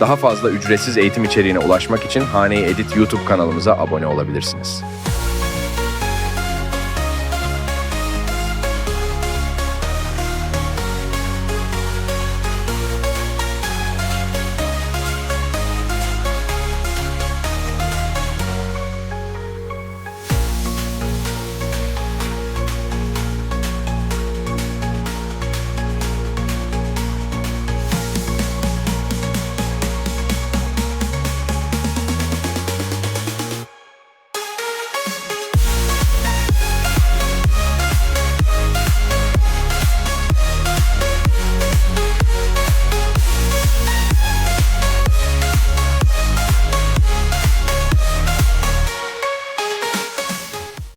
Daha fazla ücretsiz eğitim içeriğine ulaşmak için Hane Edit YouTube kanalımıza abone olabilirsiniz.